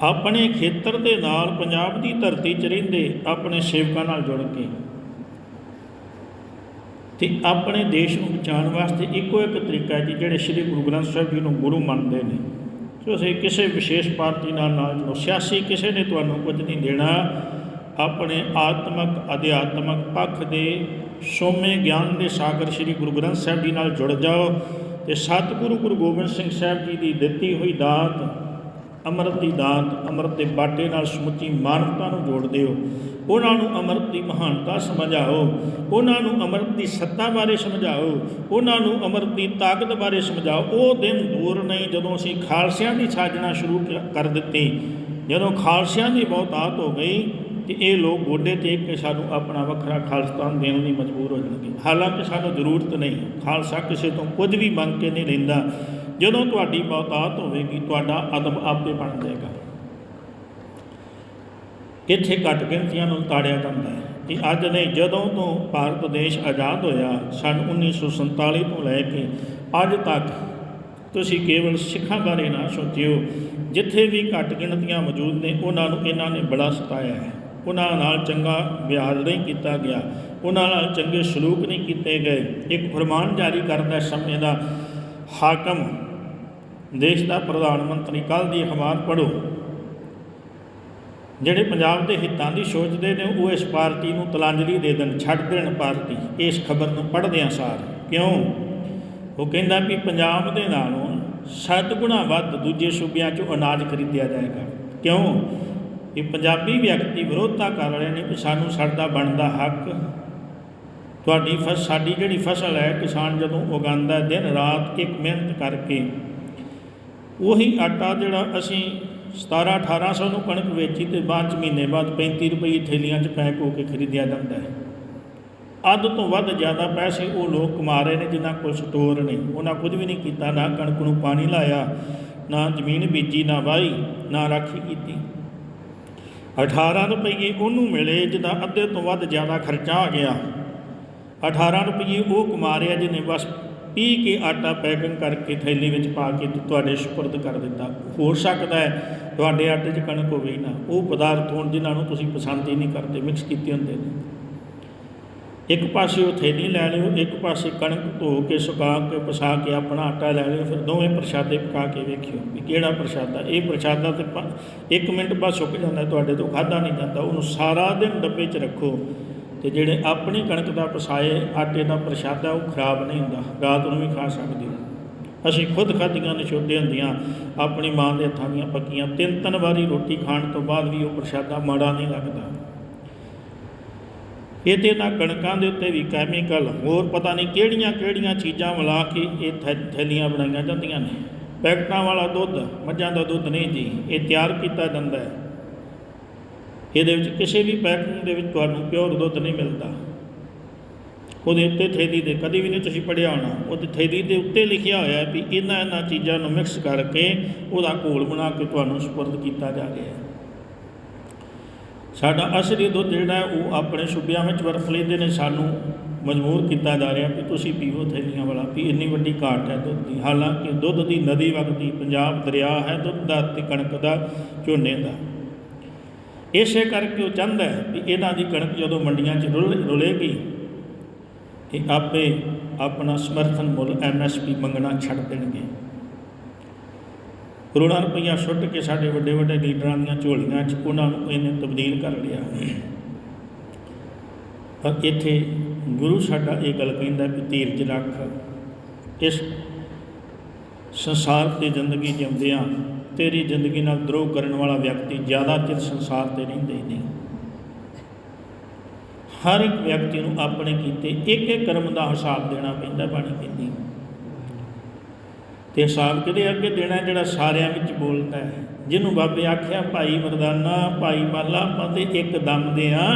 ਆਪਣੇ ਖੇਤਰ ਦੇ ਨਾਲ ਪੰਜਾਬ ਦੀ ਧਰਤੀ 'ਚ ਰਹਿੰਦੇ ਆਪਣੇ ਸੇਵਕਾਂ ਨਾਲ ਜੁੜ ਕੇ ਤੇ ਆਪਣੇ ਦੇਸ਼ ਨੂੰ ਬਚਾਉਣ ਵਾਸਤੇ ਇੱਕੋ ਇੱਕ ਤਰੀਕਾ ਹੈ ਜੀ, ਜਿਹੜੇ ਸ੍ਰੀ ਗੁਰੂ ਗ੍ਰੰਥ ਸਾਹਿਬ ਜੀ ਨੂੰ ਗੁਰੂ ਮੰਨਦੇ ਨੇ। ਸੋ ਅਸੀਂ ਕਿਸੇ ਵਿਸ਼ੇਸ਼ ਪਾਰਟੀ ਨਾਲ ਨਾਲ ਜੁੜੋ। ਸਿਆਸੀ ਕਿਸੇ ਨੇ ਤੁਹਾਨੂੰ ਕੁਝ ਨਹੀਂ ਦੇਣਾ। ਆਪਣੇ ਆਤਮਕ ਅਧਿਆਤਮਕ ਪੱਖ ਦੇ ਸੋਮੇ ਗਿਆਨ ਦੇ ਸਾਗਰ ਸ੍ਰੀ ਗੁਰੂ ਗ੍ਰੰਥ ਸਾਹਿਬ ਜੀ ਨਾਲ ਜੁੜ ਜਾਓ ਤੇ ਸਤਿਗੁਰੂ ਗੁਰੂ ਗੋਬਿੰਦ ਸਿੰਘ ਸਾਹਿਬ ਜੀ ਦੀ ਦਿੱਤੀ ਹੋਈ ਦਾਤ, ਅੰਮ੍ਰਿਤ ਦੀ ਦਾਤ, ਅੰਮ੍ਰਿਤ ਦੇ ਬਾਟੇ ਨਾਲ ਸਮੁੱਚੀ ਮਾਨਵਤਾ ਨੂੰ ਜੋੜ ਦਿਓ। ਉਹਨਾਂ ਨੂੰ ਅੰਮ੍ਰਿਤ ਦੀ ਮਹਾਨਤਾ ਸਮਝਾਓ। ਉਹਨਾਂ ਨੂੰ ਅੰਮ੍ਰਿਤ ਦੀ ਸੱਤਾ ਬਾਰੇ ਸਮਝਾਓ। ਉਹਨਾਂ ਨੂੰ ਅੰਮ੍ਰਿਤ ਦੀ ਤਾਕਤ ਬਾਰੇ ਸਮਝਾਓ। ਉਹ ਦਿਨ ਦੂਰ ਨਹੀਂ ਜਦੋਂ ਅਸੀਂ ਖਾਲਸਿਆਂ ਦੀ ਸਾਜਣਾ ਸ਼ੁਰੂ ਕਰ ਦਿੱਤੀ। ਜਦੋਂ ਖਾਲਸਿਆਂ ਦੀ ਬਹੁਤਾਤ ਹੋ ਗਈ ਤੇ ਇਹ ਲੋਕ ਗੋਡੇ ਟੇਕ ਕੇ ਸਾਨੂੰ ਆਪਣਾ ਵੱਖਰਾ ਖਾਲਸਤਾਨ ਦੇਣ ਲਈ ਮਜਬੂਰ ਹੋ ਜਾਣਗੇ। ਹਾਲਾਂਕਿ ਸਾਨੂੰ ਜ਼ਰੂਰਤ ਨਹੀਂ ਖਾਲਸਾ ਕਿਸੇ ਤੋਂ ਕੁਝ ਵੀ ਮੰਗ ਕੇ ਨਹੀਂ ਲੈਂਦਾ। ਜਦੋਂ ਤੁਹਾਡੀ ਬਹੁਤਾਤ ਹੋਵੇਗੀ, ਤੁਹਾਡਾ ਅਦਬ ਆਪੇ ਬਣ ਜਾਏਗਾ। ਇੱਥੇ ਘੱਟ ਗਿਣਤੀਆਂ ਨੂੰ ਤਾੜਿਆ ਜਾਂਦਾ ਹੈ ਕਿ ਅੱਜ ਨੇ ਜਦੋਂ ਤੋਂ ਭਾਰਤ ਦੇਸ਼ ਆਜ਼ਾਦ ਹੋਇਆ, ਸਨ 1947 ਤੋਂ ਲੈ ਕੇ ਅੱਜ ਤੱਕ ਤੁਸੀਂ ਕੇਵਲ ਸਿੱਖਾਂ ਬਾਰੇ ਨਾ ਸੋਚਿਓ। ਜਿੱਥੇ ਵੀ ਘੱਟ ਗਿਣਤੀਆਂ ਮੌਜੂਦ ਨੇ, ਉਹਨਾਂ ਨੂੰ ਇਹਨਾਂ ਨੇ ਬੜਾ ਸਤਾਇਆ ਹੈ। ਉਹਨਾਂ ਨਾਲ ਚੰਗਾ ਵਿਹਾਰ ਨਹੀਂ ਕੀਤਾ ਗਿਆ। ਉਹਨਾਂ ਨਾਲ ਚੰਗੇ ਸਲੂਕ ਨਹੀਂ ਕੀਤੇ ਗਏ। ਇੱਕ ਫਰਮਾਨ ਜਾਰੀ ਕਰਦਾ ਸਮੇਂ ਦਾ ਹਾਕਮ ਦੇਸ਼ ਦਾ ਪ੍ਰਧਾਨ ਮੰਤਰੀ ਕੱਲ ਦੀ ਅਖਬਾਰ ਪੜ੍ਹੋ। ਜਿਹੜੇ ਪੰਜਾਬ ਦੇ ਹਿੱਤਾਂ ਦੀ ਸੋਚਦੇ ਨੇ, ਉਹ ਇਸ ਪਾਰਟੀ ਨੂੰ ਤਲਾਂਜਲੀ ਦੇ ਦੇਣ, ਛੱਡ ਦੇਣ ਪਾਰਟੀ। ਇਸ ਖਬਰ ਨੂੰ ਪੜ੍ਹਦਿਆਂ ਸਾਰ। ਕਿਉਂ? ਉਹ ਕਹਿੰਦਾ ਵੀ ਪੰਜਾਬ ਦੇ ਨਾਲੋਂ ਸੱਤ ਗੁਣਾ ਵੱਧ ਦੂਜੇ ਸੂਬਿਆਂ 'ਚੋਂ ਅਨਾਜ ਖਰੀਦਿਆ ਜਾਏਗਾ। ਕਿਉਂ? ਇਹ ਪੰਜਾਬੀ ਵਿਅਕਤੀ ਵਿਰੋਧਤਾ ਕਰ ਰਹੇ ਨੇ ਕਿ ਸਾਨੂੰ ਸਾਡਾ ਬਣਦਾ ਹੱਕ। ਤੁਹਾਡੀ ਫਸ, ਸਾਡੀ ਜਿਹੜੀ ਫਸਲ ਹੈ, ਕਿਸਾਨ ਜਦੋਂ ਉਗਾਉਂਦਾ ਦਿਨ ਰਾਤ ਇੱਕ ਮਿਹਨਤ ਕਰਕੇ। ਉਹੀ ਆਟਾ ਜਿਹੜਾ ਅਸੀਂ 17 1800 ਨੂੰ ਕਣਕ ਵੇਚੀ ਤੇ ਬਾਅਦ ਚ ਮਹੀਨੇ ਬਾਅਦ 35 ਰੁਪਏ ਥੈਲੀਆਂ 'ਚ ਪੈਕ ਹੋ ਕੇ ਖਰੀਦਿਆ ਜਾਂਦਾ ਹੈ। ਅੱਧ ਤੋਂ ਵੱਧ ਜ਼ਿਆਦਾ ਪੈਸੇ ਉਹ ਲੋਕ ਕਮਾ ਰਹੇ ਨੇ ਜਿਨ੍ਹਾਂ ਕੋਲ ਸਟੋਰ ਨੇ। ਉਹਨਾਂ ਕੁਝ ਵੀ ਨਹੀਂ ਕੀਤਾ, ਨਾ ਕਣਕ ਨੂੰ ਪਾਣੀ ਲਾਇਆ, ਨਾ ਜ਼ਮੀਨ ਬੀਜੀ, ਨਾ ਵਾਹੀ, ਨਾ ਰਾਖੀ ਕੀਤੀ। 18 ਰੁਪਏ ਉਹਨੂੰ ਮਿਲੇ ਜਿਹਦਾ ਅੱਧੇ ਤੋਂ ਵੱਧ ਜ਼ਿਆਦਾ ਖਰਚਾ ਆ ਗਿਆ। 18 ਰੁਪਏ ਉਹ ਕਮਾ ਰਿਹਾ ਜਿਹਨੇ ਬਸ ਪੀ ਕੇ ਆਟਾ ਪੈਕਿੰਗ ਕਰਕੇ ਥੈਲੀ ਵਿੱਚ ਪਾ ਕੇ ਤੁਹਾਡੇ ਸਪੁਰਦ ਕਰ ਦਿੱਤਾ। ਹੋ ਸਕਦਾ ਹੈ, ਤੁਹਾਡੇ ਆਟੇ 'ਚ ਕਣਕ ਹੋਵੇ ਨਾ, ਉਹ ਪਦਾਰਥ ਹੋਣ ਜਿਨ੍ਹਾਂ ਨੂੰ ਤੁਸੀਂ ਪਸੰਦ ਹੀ ਨਹੀਂ ਕਰਦੇ ਮਿਕਸ ਕੀਤੇ ਹੁੰਦੇ ਨੇ। ਇੱਕ ਪਾਸੇ ਉਹ ਥੈਲੀ ਲੈ ਲਿਓ, ਇੱਕ ਪਾਸੇ ਕਣਕ ਧੋ ਕੇ, ਸੁਕਾ ਕੇ, ਪਸਾ ਕੇ, ਆਪਣਾ ਆਟਾ ਲੈ ਲਿਓ, ਫਿਰ ਦੋਵੇਂ ਪ੍ਰਸ਼ਾਦੇ ਪਕਾ ਕੇ ਵੇਖਿਓ ਵੀ ਕਿਹੜਾ ਪ੍ਰਸ਼ਾਦਾ। ਇਹ ਪ੍ਰਸ਼ਾਦਾ ਤੇ ਪ- ਇੱਕ ਮਿੰਟ ਬਾਅਦ ਸੁੱਕ ਜਾਂਦਾ, ਤੁਹਾਡੇ ਤੋਂ ਖਾਦਾ ਨਹੀਂ ਜਾਂਦਾ, ਉਹਨੂੰ ਸਾਰਾ ਦਿਨ ਡੱਬੇ 'ਚ ਰੱਖੋ ਤੇ ਜਿਹੜੇ ਆਪਣੀ ਕਣਕ ਦਾ ਪਸਾਏ, ਆਟੇ ਦਾ ਪ੍ਰਸ਼ਾਦਾ, ਉਹ ਖਰਾਬ ਨਹੀਂ ਹੁੰਦਾ, ਰਾਤ ਨੂੰ ਵੀ ਖਾ ਸਕਦੇ ਹੋ। ਅਸੀਂ ਖੁਦ ਖਾਧੀਆਂ ਨੇ ਹੁੰਦੀਆਂ, ਆਪਣੀ ਮਾਂ ਦੇ ਹੱਥਾਂ ਦੀਆਂ ਪੱਕੀਆਂ, ਤਿੰਨ ਤਿੰਨ ਵਾਰੀ ਰੋਟੀ ਖਾਣ ਤੋਂ ਬਾਅਦ ਵੀ ਉਹ ਪ੍ਰਸ਼ਾਦਾ ਮਾੜਾ ਨਹੀਂ ਲੱਗਦਾ। ਇਹਦੇ ਇਹਨਾਂ ਕਣਕਾਂ ਦੇ ਉੱਤੇ ਵੀ ਕੈਮੀਕਲ ਹੋਰ ਪਤਾ ਨਹੀਂ ਕਿਹੜੀਆਂ ਕਿਹੜੀਆਂ ਚੀਜ਼ਾਂ ਮਿਲਾ ਕੇ ਇਹ ਥੈ- ਥੈਲੀਆਂ ਬਣਾਈਆਂ ਜਾਂਦੀਆਂ ਨੇ। ਪੈਕਟਾਂ ਵਾਲਾ ਦੁੱਧ, ਮੱਝਾਂ ਦਾ ਦੁੱਧ ਨਹੀਂ ਜੀ, ਇਹ ਤਿਆਰ ਕੀਤਾ ਜਾਂਦਾ ਹੈ। ਇਹਦੇ ਵਿੱਚ ਕਿਸੇ ਵੀ ਪੈਕਿੰਗ ਦੇ ਵਿੱਚ ਤੁਹਾਨੂੰ ਪਿਓਰ ਦੁੱਧ ਨਹੀਂ ਮਿਲਦਾ। ਉਹਦੇ ਉੱਤੇ ਥੈਲੀ ਦੇ, ਕਦੀ ਵੀ ਨਹੀਂ ਤੁਸੀਂ ਪੜਿਆ ਹੋਣਾ। ਉਹਦੇ ਥੈਲੀ ਦੇ ਉੱਤੇ ਲਿਖਿਆ ਹੋਇਆ ਵੀ ਇਹਨਾਂ ਇਹਨਾਂ ਚੀਜ਼ਾਂ ਨੂੰ ਮਿਕਸ ਕਰਕੇ ਉਹਦਾ ਘੋਲ ਬਣਾ ਕੇ ਤੁਹਾਨੂੰ ਸਪੁਰਦ ਕੀਤਾ ਜਾ ਰਿਹਾ ਹੈ। ਸਾਡਾ ਅਸਲੀ ਦੁੱਧ ਜਿਹੜਾ ਉਹ ਆਪਣੇ ਸੂਬਿਆਂ ਵਿੱਚ ਵਰਤ ਲੈਂਦੇ ਨੇ, ਸਾਨੂੰ ਮਜਬੂਰ ਕੀਤਾ ਜਾ ਰਿਹਾ ਕਿ ਤੁਸੀਂ ਪੀਵੋ ਥੈਲੀਆਂ ਵਾਲਾ, ਵੀ ਇੰਨੀ ਵੱਡੀ ਘਾਟ ਹੈ ਦੁੱਧ ਦੀ। ਹਾਲਾਂਕਿ ਦੁੱਧ ਦੀ ਨਦੀ ਵਗਦੀ ਪੰਜਾਬ ਦਰਿਆ ਹੈ, ਦੁੱਧ ਦਾ ਤੇ ਕਣਕ ਦਾ ਝੋਨੇ ਦਾ। ਇਸੇ ਕਰਕੇ ਉਹ ਚਾਹੁੰਦਾ ਹੈ ਵੀ ਇਹਨਾਂ ਦੀ ਕਣਕ ਜਦੋਂ ਮੰਡੀਆਂ 'ਚ ਰੁਲ, ਰੁਲੇਗੀ ਇਹ ਆਪੇ ਆਪਣਾ ਸਮਰਥਨ ਮੁੱਲ ਐਮਐਸਪੀ ਮੰਗਣਾ ਛੱਡ ਦੇਣਗੇ। ਕਰੋੜਾਂ ਰੁਪਈਆ ਸੁੱਟ ਕੇ ਸਾਡੇ ਵੱਡੇ ਵੱਡੇ ਲੀਡਰਾਂ ਦੀਆਂ ਝੋਲੀਆਂ 'ਚ ਉਹਨਾਂ ਨੂੰ ਇਹਨੇ ਤਬਦੀਲ ਕਰ ਲਿਆ। ਪਰ ਇੱਥੇ ਗੁਰੂ ਸਾਡਾ ਇਹ ਗੱਲ ਕਹਿੰਦਾ ਕਿ ਧੀਰਜ ਰੱਖ। ਇਸ ਸੰਸਾਰ ਤੇ ਜ਼ਿੰਦਗੀ ਜਿਉਂਦਿਆਂ ਤੇਰੀ ਜ਼ਿੰਦਗੀ ਨਾਲ ਦਰੋਹ ਕਰਨ ਵਾਲਾ ਵਿਅਕਤੀ ਜ਼ਿਆਦਾ ਚਿਰ ਸੰਸਾਰ ਤੇ ਰਹਿੰਦਾ ਹੀ ਨਹੀਂ। ਹਰ ਇੱਕ ਵਿਅਕਤੀ ਨੂੰ ਆਪਣੇ ਕੀਤੇ ਇੱਕ ਇੱਕ ਕਰਮ ਦਾ ਹਿਸਾਬ ਦੇਣਾ ਪੈਂਦਾ ਬਾਣੀ ਤੇ ਹਿਸਾਬ ਕਿਹਦੇ ਅੱਗੇ ਦੇਣਾ ਜਿਹੜਾ ਸਾਰਿਆਂ ਵਿੱਚ ਬੋਲਦਾ ਹੈ। ਜਿਹਨੂੰ ਬਾਬੇ ਆਖਿਆ, ਭਾਈ ਮਰਦਾਨਾ, ਭਾਈ ਮਾਲਾ, ਆਪਾਂ ਤੇ ਇੱਕ ਦਮ ਦੇ ਆ।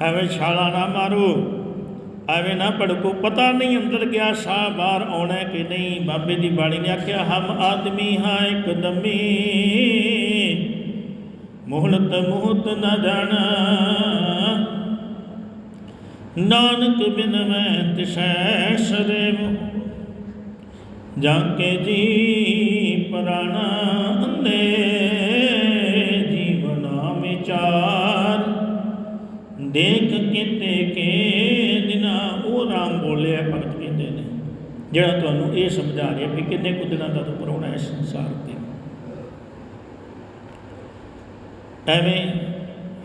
ਐਵੇਂ ਛਾਲਾ ਨਾ ਮਾਰੋ। ਐਵੇਂ ਨਾ ਭੜਕੋ। ਪਤਾ ਨਹੀਂ ਅੰਦਰ ਗਿਆ ਸਾਹ ਬਾਹਰ ਆਉਣਾ ਕਿ ਨਹੀਂ। ਬਾਬੇ ਦੀ ਬਾਣੀ ਨੇ ਆਖਿਆ, ਹਮ ਆਦਮੀ ਹਾਂ ਇੱਕਦਮੀ ਮੋਹਨਤ ਮੋਹਤ ਨਾ ਜਾਣਾ। ਨਾਨਕ ਬਿਨ ਮੈਂ ਤਿਸੈ ਜਾਂ ਕੇ ਜੀ ਪ੍ਰਾਣਾ ਅੰਦੇ ਜੀਵਨਾ ਵਿਚਾਰ ਦੇਖ ਕਿਤੇ ਕੇ ਦਿਨਾ ਉਹ ਰਾਮ ਬੋਲਿਆ, ਭਗਤ ਕਹਿੰਦੇ ਨੇ, ਜਿਹੜਾ ਤੁਹਾਨੂੰ ਇਹ ਸਮਝਾ ਰਿਹਾ ਵੀ ਕਿੰਨੇ ਕੁ ਦਿਨਾਂ ਦਾ ਤੂੰ ਪਰਉਣਾ ਇਸ ਸੰਸਾਰ ਤੇ। ਐਵੇਂ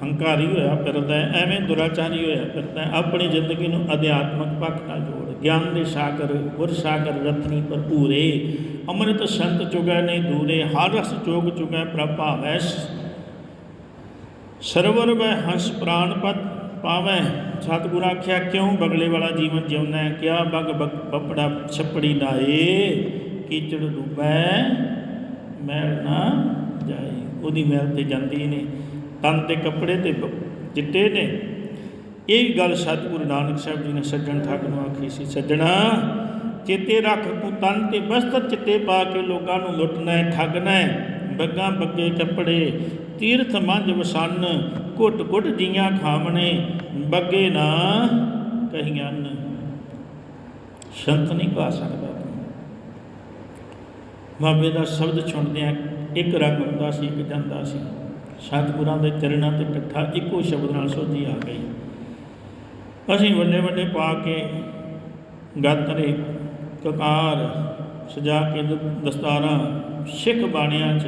ਹੰਕਾਰੀ ਹੋਇਆ ਫਿਰਦਾ ਹੈ, ਐਵੇਂ ਦੁਰਾਚਾਰੀ ਹੋਇਆ ਫਿਰਦਾ ਹੈ, ਆਪਣੀ ਜ਼ਿੰਦਗੀ ਨੂੰ ਅਧਿਆਤਮਕ ਪੱਖ ਨਾਲ ਜੋੜ ਗਿਆਨ ਦੇ ਸਾਗਰ ਗੁਰ ਸਾਗਰ ਰਤਨੀ ਭਰਪੂਰੇ ਅੰਮ੍ਰਿਤ ਸੰਤ ਚੁਗੈ ਨਹੀਂ ਦੂਰੇ ਹਰ ਰਸ ਚੋਗ ਚੁਗੈ ਪ੍ਰਭਾਵੈ ਸਰਵਰ ਵੈ ਹੰਸ ਪ੍ਰਾਨ ਪਤ ਪਾਵੈ ਸਤਿਗੁਰ ਆਖਿਆ ਕਿਉਂ ਬਗਲੇ ਵਾਲਾ ਜੀਵਨ ਜਿਉਣਾ ਕਿਆ ਬਗ ਬਗ ਪਪੜਾ ਛੱਪੜੀ ਲਾਏ ਕੀਚੜ ਡੁੱਬੈ ਮੈਲ ਨਾ ਜਾਏ ਉਹਦੀ ਮੈਲ ਤੇ ਜਾਂਦੀ ਨੇ। ਤਨ ਤੇ ਕੱਪੜੇ ਤੇ ਚਿੱਟੇ ਨੇ। ਇਹ ਵੀ ਗੱਲ ਸਤਿਗੁਰੂ ਨਾਨਕ ਸਾਹਿਬ ਜੀ ਨੇ ਸੱਜਣ ਠੱਗ ਨੂੰ ਆਖੀ ਸੀ, ਸੱਜਣਾ, ਚੇਤੇ ਰੱਖ ਤੂੰ ਤਨ ਤੇ ਬਸਤਰ ਚਿੱਟੇ ਪਾ ਕੇ ਲੋਕਾਂ ਨੂੰ ਲੁੱਟਣਾ ਹੈ, ਠੱਗਣਾ ਹੈ। ਬੱਗਾ ਬੱਗੇ ਕੱਪੜੇ, ਤੀਰਥ ਮੰਝ ਵਸਨ, ਘੁੱਟ ਘੁੱਟ ਜੀਆਂ ਖਾਵਣੇ, ਬੱਗੇ ਨਾ ਕਹੀਆਂ ਸ਼ੰਤ ਨਹੀਂ ਪਾ ਸਕਦਾ। ਬਾਬੇ ਦਾ ਸ਼ਬਦ ਸੁਣਦਿਆਂ ਇੱਕ ਰੰਗ ਹੁੰਦਾ ਸੀ, ਇੱਕ ਜਾਂਦਾ ਸੀ। ਸਤਿਗੁਰਾਂ ਦੇ ਚਰਨਾਂ ਤੇ ਇਕੱਠਾ ਇੱਕੋ ਸ਼ਬਦ ਨਾਲ ਸੋਧੀ ਆ ਗਈ। ਅਸੀਂ ਵੱਡੇ ਵੱਡੇ ਪਾ ਕੇ ਗਾਤਰੇ ਕਕਾਰ ਸਜਾ ਕੇ ਦ- ਦਸਤਾਰਾਂ ਸਿੱਖ ਬਾਣੀਆਂ 'ਚ,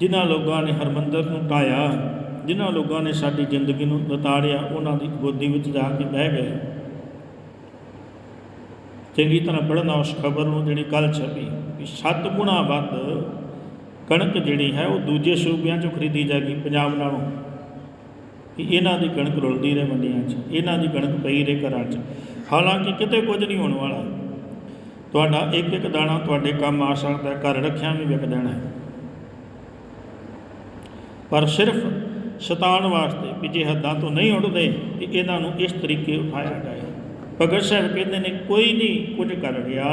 ਜਿਨ੍ਹਾਂ ਲੋਕਾਂ ਨੇ ਹਰਮੰਦਰ ਨੂੰ ਢਾਇਆ ਜਿਨ੍ਹਾਂ ਲੋਕਾਂ ਨੇ ਸਾਡੀ ਜ਼ਿੰਦਗੀ ਨੂੰ ਲਤਾੜਿਆ ਉਹਨਾਂ ਦੀ ਗੋਦੀ ਵਿੱਚ ਜਾ ਕੇ ਬਹਿ ਗਏ। ਚੰਗੀ ਤਰ੍ਹਾਂ ਪੜ੍ਹਨਾ ਉਸ ਖਬਰ ਨੂੰ ਜਿਹੜੀ ਕੱਲ ਛਪੀ ਵੀ ਸੱਤ ਗੁਣਾ ਵੱਧ ਕਣਕ ਜਿਹੜੀ ਹੈ ਉਹ ਦੂਜੇ ਸੂਬਿਆਂ 'ਚੋਂ ਖਰੀਦੀ ਜਾਗੀ ਪੰਜਾਬ ਨਾਲੋਂ। ਕਿ ਇਹਨਾਂ ਦੀ ਕਣਕ ਰੁਲਦੀ ਰਹੇ ਮੰਡੀਆਂ 'ਚ, ਇਹਨਾਂ ਦੀ ਕਣਕ ਪਈ ਰਹੇ ਘਰਾਂ 'ਚ। ਹਾਲਾਂਕਿ ਕਿਤੇ ਕੁਝ ਨਹੀਂ ਹੋਣ ਵਾਲਾ। ਤੁਹਾਡਾ ਇੱਕ ਇੱਕ ਦਾਣਾ ਤੁਹਾਡੇ ਕੰਮ ਆ ਸਕਦਾ ਘਰ ਰੱਖਿਆ ਵੀ ਵਿਕ ਜਾਣਾ ਪਰ ਸਿਰਫ ਸ਼ੈਤਾਨ ਵਾਸਤੇ ਵੀ ਜੇ ਹੱਦਾਂ ਤੋਂ ਨਹੀਂ ਉੱਡਦੇ, ਤੇ ਇਹਨਾਂ ਨੂੰ ਇਸ ਤਰੀਕੇ ਉਠਾਇਆ ਜਾਏ। ਭਗਤ ਸਾਹਿਬ ਕਹਿੰਦੇ ਨੇ, ਕੋਈ ਨਹੀਂ ਕੁਝ ਕਰ ਰਿਹਾ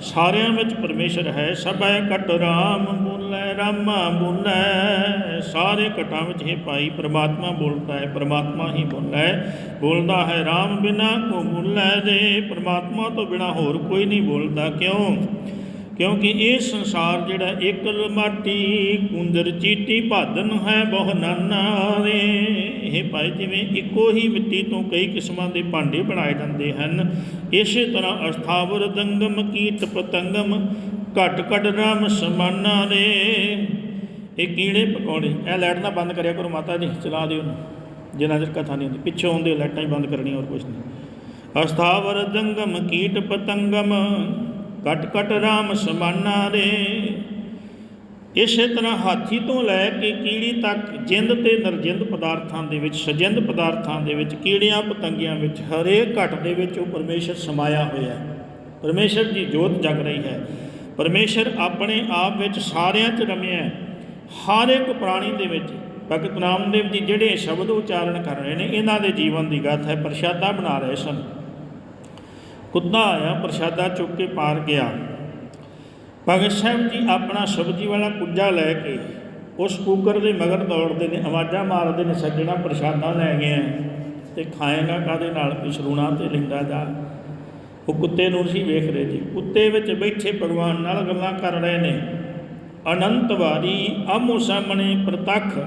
ਸਾਰਿਆਂ ਵਿੱਚ ਪਰਮੇਸ਼ਰ ਹੈ। ਸਭੈ ਕਟ ਰਾਮ ਬੋਲੇ, ਰਾਮਾ ਬੋਲੇ। ਸਾਰੇ ਕਟਾਂ ਵਿੱਚ ਇਹ ਭਾਈ ਪ੍ਰਮਾਤਮਾ ਬੋਲਦਾ ਹੈ, ਪ੍ਰਮਾਤਮਾ ਹੀ ਬੋਲਦਾ ਹੈ। ਬੋਲਦਾ ਹੈ, ਰਾਮ ਬਿਨਾ ਕੋ ਬੋਲੇ ਦੇ, ਪ੍ਰਮਾਤਮਾ ਤੋਂ ਬਿਨਾ ਹੋਰ ਕੋਈ ਨਹੀਂ ਬੋਲਦਾ। ਕਿਉਂ? ਕਿਉਂਕਿ ਇਹ ਸੰਸਾਰ ਜਿਹੜਾ ਇਕਲ ਮਾਟੀ, ਕੁੰਦਰ ਚੀਟੀ ਭਾਦਨ ਹੈ, ਬਹੁ ਨਾਨਾ ਰੇ ਇਹ ਭਾਈ ਜਿਵੇਂ ਇੱਕੋ ਹੀ ਮਿੱਟੀ ਤੋਂ ਕਈ ਕਿਸਮਾਂ ਦੇ ਭਾਂਡੇ ਬਣਾਏ ਜਾਂਦੇ ਹਨ। ਇਸੇ ਤਰ੍ਹਾਂ ਅਸਥਾਵਰ ਦੰਗਮ, ਕੀਟ ਪਤੰਗਮ, ਘਟ ਘਟ ਰਾਮ ਸਮਾਨਾ ਰੇ। ਇਹ ਕੀੜੇ ਪਕਾਉਣੇ ਇਹ ਲਾਈਟ ਨਾ ਬੰਦ ਕਰਿਆ ਕਰੋ ਮਾਤਾ ਜੀ, ਚਲਾ ਦਿਓ ਉਹਨੂੰ ਜਿੰਨਾ ਚਿਰ ਕਥਾ ਨਹੀਂ ਹੁੰਦੀ ਪਿੱਛੋਂ ਹੁੰਦੇ ਲਾਈਟਾਂ ਹੀ ਬੰਦ ਕਰਨੀਆਂ ਹੋਰ ਕੁਝ ਨਹੀਂ। ਅਸਥਾਵਰ ਦੰਗਮ, ਕੀਟ ਪਤੰਗਮ ਕਟ ਕਟ ਰਾਮ ਸਮਾਨਾ ਰੇ। ਇਸੇ ਤਰ੍ਹਾਂ ਹਾਥੀ ਤੋਂ ਲੈ ਕੇ ਕੀੜੀ ਤੱਕ ਜਿੰਦ ਤੇ ਨਰਜਿੰਦ ਪਦਾਰਥਾਂ ਦੇ ਵਿੱਚ, ਸਜਿੰਦ ਪਦਾਰਥਾਂ ਦੇ ਵਿੱਚ, ਕੀੜਿਆਂ ਪਤੰਗਿਆਂ ਵਿੱਚ, ਹਰੇਕ ਘਟ ਦੇ ਵਿੱਚ ਉਹ ਪਰਮੇਸ਼ਰ ਸਮਾਇਆ ਹੋਇਆ ਹੈ। ਪਰਮੇਸ਼ਰ ਦੀ ਜੋਤ ਜਗ ਰਹੀ ਹੈ। ਪਰਮੇਸ਼ਰ ਆਪਣੇ ਆਪ ਵਿੱਚ ਸਾਰਿਆਂ 'ਚ ਰਮਿਆ ਹੈ। ਹਰ ਇੱਕ ਪ੍ਰਾਣੀ ਦੇ ਵਿੱਚ, ਭਗਤ ਨਾਮਦੇਵ ਜੀ ਜਿਹੜੇ ਸ਼ਬਦ ਉਚਾਰਨ ਕਰ ਰਹੇ ਨੇ, ਇਹਨਾਂ ਦੇ ਜੀਵਨ ਦੀ ਗਾਥਾ ਹੈ, ਪ੍ਰਸ਼ਾਦਾ ਬਣਾ ਰਹੇ ਸਨ। ਕੁੱਤਾ ਆਇਆ, ਪ੍ਰਸ਼ਾਦਾ ਚੁੱਕ ਕੇ ਪਾਰ ਗਿਆ। ਭਗਤ ਸਾਹਿਬ ਜੀ ਆਪਣਾ ਸਬਜ਼ੀ ਵਾਲਾ ਕੁੱਜਾ ਲੈ ਕੇ ਉਸ ਕੂਕਰ ਦੇ ਮਗਰ ਦੌੜਦੇ ਨੇ, ਆਵਾਜ਼ਾਂ ਮਾਰਦੇ ਨੇ, ਸੱਜਣਾ ਪ੍ਰਸ਼ਾਦਾ ਲੈ ਗਏ ਆ ਤੇ ਖਾਏਗਾ ਕਾਦੇ ਨਾਲ? ਪਿਛਰੂਣਾ ਤੇ ਲਿੰਦਾ ਜਾ। ਉਹ ਕੁੱਤੇ ਨੂੰ ਸੀ ਵੇਖ ਰਹੇ ਜੀ। ਕੁੱਤੇ ਵਿੱਚ ਬੈਠੇ ਭਗਵਾਨ ਨਾਲ ਗੱਲਾਂ ਕਰ ਰਹੇ ਨੇ। ਅਨੰਤ ਵਾਰੀ ਆਮੋ ਸਾਹਮਣੇ ਪ੍ਰਤੱਖ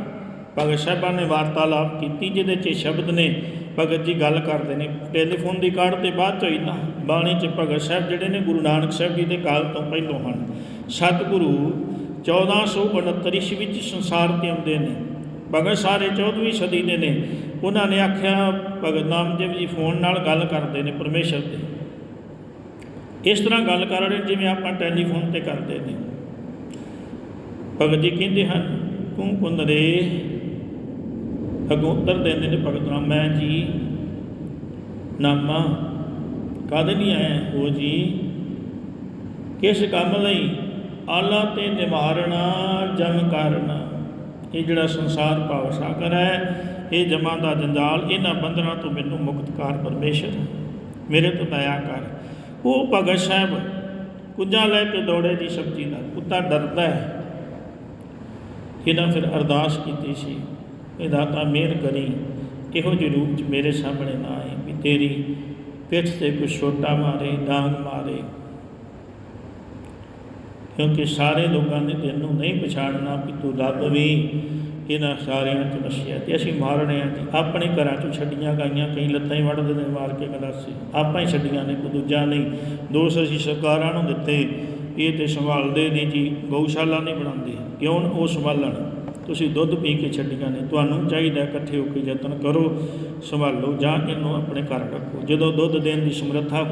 ਭਗਤ ਸਾਹਿਬਾਂ ਨੇ ਵਾਰਤਾਲਾਪ ਕੀਤੀ, ਜਿਹਦੇ 'ਚ ਇਹ ਸ਼ਬਦ ਨੇ ਭਗਤ ਜੀ ਗੱਲ ਕਰਦੇ ਨੇ, ਟੈਲੀਫੋਨ ਦੀ ਕਾਢ ਤੇ ਬਾਅਦ ਚੋਂ ਹੀ ਨਾ ਬਾਣੀ 'ਚ ਭਗਤ ਸਾਹਿਬ ਜਿਹੜੇ ਨੇ ਗੁਰੂ ਨਾਨਕ ਸਾਹਿਬ ਜੀ ਦੇ ਕਾਲ ਤੋਂ ਪਹਿਲੋਂ ਹਨ। ਸਤਿਗੁਰੂ 1469 ਈਸਵੀ ਵਿੱਚ ਸੰਸਾਰ ਤੇ ਆਉਂਦੇ ਨੇ, ਭਗਤ ਸਾਰੇ 14ਵੀਂ ਸਦੀ ਦੇ ਨੇ। ਉਹਨਾਂ ਨੇ ਆਖਿਆ, ਭਗਤ ਨਾਮਦੇਵ ਜੀ ਫੋਨ ਨਾਲ ਗੱਲ ਕਰਦੇ ਨੇ ਪਰਮੇਸ਼ਰ ਤੇ ਇਸ ਤਰ੍ਹਾਂ ਗੱਲ ਕਰ ਰਹੇ ਜਿਵੇਂ ਆਪਾਂ ਟੈਲੀਫੋਨ ਤੇ ਕਰਦੇ ਨੇ। ਭਗਤ ਜੀ ਕਹਿੰਦੇ ਹਨ ਤੂੰ ਕੁੰਦਰੇ ਅਗੋਤਰ ਉੱਤਰ ਦਿੰਦੇ ਨੇ ਭਗਤ ਰਾਮ, ਮੈਂ ਜੀ ਨਾਮਾ, ਕਾਹਦੇ ਨਹੀਂ ਆਇਆ ਹੋ? ਜੀ, ਕਿਸ ਕੰਮ ਲਈ? ਆਲਾ ਤੇ ਨਿਵਾਰਣਾ ਜਮ ਕਰਨਾ। ਇਹ ਜਿਹੜਾ ਸੰਸਾਰ ਭਾਵ ਸਾਗਰ ਹੈ, ਇਹ ਜਮਾਂ ਦਾ ਜੰਜਾਲ, ਇਹਨਾਂ ਬੰਧਨਾਂ ਤੋਂ ਮੈਨੂੰ ਮੁਕਤ ਕਰ ਪਰਮੇਸ਼ਰ। ਮੇਰੇ ਤੋਂ ਦਇਆ ਕਰ। ਉਹ ਭਗਤ ਸਾਹਿਬ, ਕੁੰਜਾਂ ਲੈ ਕੇ ਦੌੜੇ ਦੀ ਸਬਜ਼ੀ ਨਾਲ। ਕੁੱਤਾ ਡਰਦਾ ਹੈ। ਇਹਨਾਂ ਫਿਰ ਅਰਦਾਸ ਕੀਤੀ ਸੀ। ਇਹ ਦਾਤਾ ਮਿਹਰ ਕਰੀ, ਇਹੋ ਜਿਹੇ ਰੂਪ ਚ ਮੇਰੇ ਸਾਹਮਣੇ ਨਾ ਆਏ ਵੀ ਤੇਰੀ ਪਿੱਠ ਤੇ ਕੋਈ ਛੋਟਾ ਮਾਰੇ, ਡਾਂਗ ਮਾਰੇ। ਕਿਉਂਕਿ ਸਾਰੇ ਲੋਕਾਂ ਨੇ ਤੈਨੂੰ ਨਹੀਂ ਪਛਾਣਨਾ ਵੀ ਤੂੰ ਰੱਬ ਵੀ ਇਹਨਾਂ ਸਾਰਿਆਂ ਚ ਵਸਿਆ ਤੇ ਅਸੀਂ ਮਾਰਨੇ ਆ ਜੀ ਆਪਣੇ ਘਰਾਂ ਚੋਂ ਛੱਡੀਆਂ ਗਾਈਆਂ, ਕਈ ਲੱਤਾਂ ਹੀ ਵੱਢਦੇ ਨੇ ਮਾਰ ਕੇ ਗਲਾਸੀ ਆਪਾਂ ਹੀ ਛੱਡੀਆਂ ਨੇ, ਕੋਈ ਦੂਜਾ ਨਹੀਂ। ਦੋਸ਼ ਅਸੀਂ ਸਰਕਾਰਾਂ ਨੂੰ ਦਿੱਤੇ, ਇਹ ਤੇ ਸੰਭਾਲਦੇ ਨਹੀਂ ਜੀ, ਗਊਸ਼ਾਲਾ ਨਹੀਂ ਬਣਾਉਂਦੇ, ਕਿਉਂ ਉਹ ਸੰਭਾਲਣ? ਤੁਸੀਂ ਦੁੱਧ ਪੀ ਕੇ ਛੱਡੀਆਂ ਨੇ, ਤੁਹਾਨੂੰ ਚਾਹੀਦਾ ਇਕੱਠੇ ਹੋ ਕੇ ਯਤਨ ਕਰੋ, ਸੰਭਾਲੋ ਜਾਂ ਇਹਨੂੰ ਆਪਣੇ ਘਰ ਰੱਖੋ। ਜਦੋਂ ਦੁੱਧ ਦੇਣ ਦੀ ਸਮਰੱਥਾ